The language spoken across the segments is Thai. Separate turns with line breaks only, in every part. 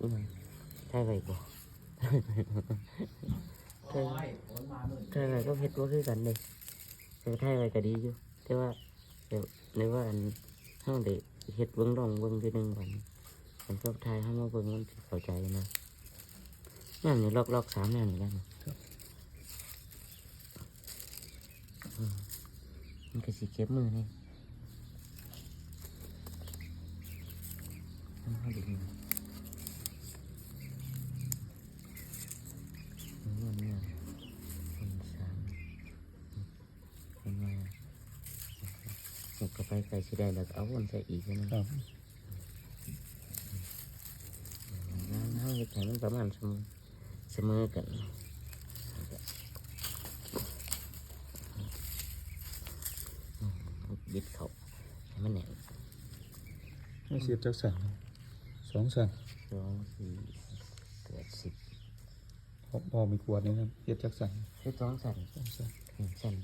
อืมใช่ไปบ่
โอ้ยฝนมามืด
ใช่ไปก็เฮ็ดบ่คือกันเด้แต่ใช่ไปก็ดีอยู่แต่ว่าเดี๋ยวในว่าอันเฮาได้เฮ็ดเบิ่งลองเบิ่งคือหนึ่งวันมันก็ทายเฮามาเบิ่งมันเข้าใจนะนั่นนี่ล็อกๆสามนั่นนี่และนะอืมมันก็สิเก็บมือนี่เอามาดูนี่มันเนี่ยมันสามมันมาห กก็ไปไกลสิได้แล้วก็เอาวนใส่อีกใช่ไหม
ครับ
งานเฮาเฮ็ดให้มันประมาณเสมอเสมอกันยึดเขาให้มันแน่น
ไม่เสียบจักสั่นสองสั่น
สองสี่แปดสิบ
พอพอมีขวดนี่ครับเสียบจักสั่น
คือสองสัน
สองสั่น
หนึ่งสัน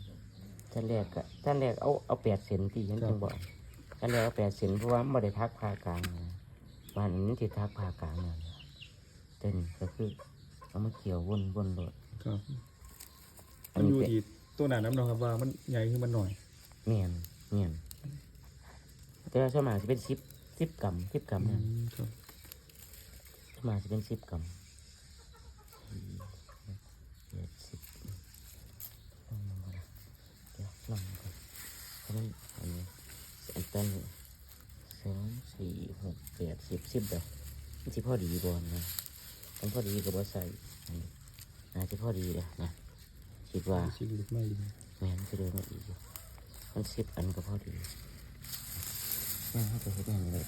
ท่านแรกก็ท่านแรกเอาเอาแปดเซนที่ฉัน
ครับ
จังบอกท่านแรกเอาแปดเซนเพราะว่าไม่ได้ทักพากลางนะบ้านนี้ที่ทักพากลางนั่นน่ะแต่นี่ก็คือเอามาเกี่ยววนวนรถ
ครับ
อั
มันน
นี้
อยู่
เป็น
ที่ตัวหนาน้ำเนาะครับว่ามันใหญ่ขึ้นมันหน่อย
เมียนเมียนแต่ว่าสวนมากจะเป็นสิบสิบกรัมสิบกรัม
อื
นั่น
มครับ
สวนมากจะเป็นสิบกรัมสี่เจ็ดสิบลองมาละ เดี๋ยวลองครับเพราะมันอันนี้อันต้นสองสี่หกแปดสิบสิบเด้อมันสิพอดีบอลนะมันพอดีกับว่าใส่อันน่าจะพอดีเลยนะคิดว่า
สีลุกไม่ดี
แม่นจะเดินมาอีกมันสิบอันก็พอดีแม่เขาจะเฮ็ดอย่างนี้เลย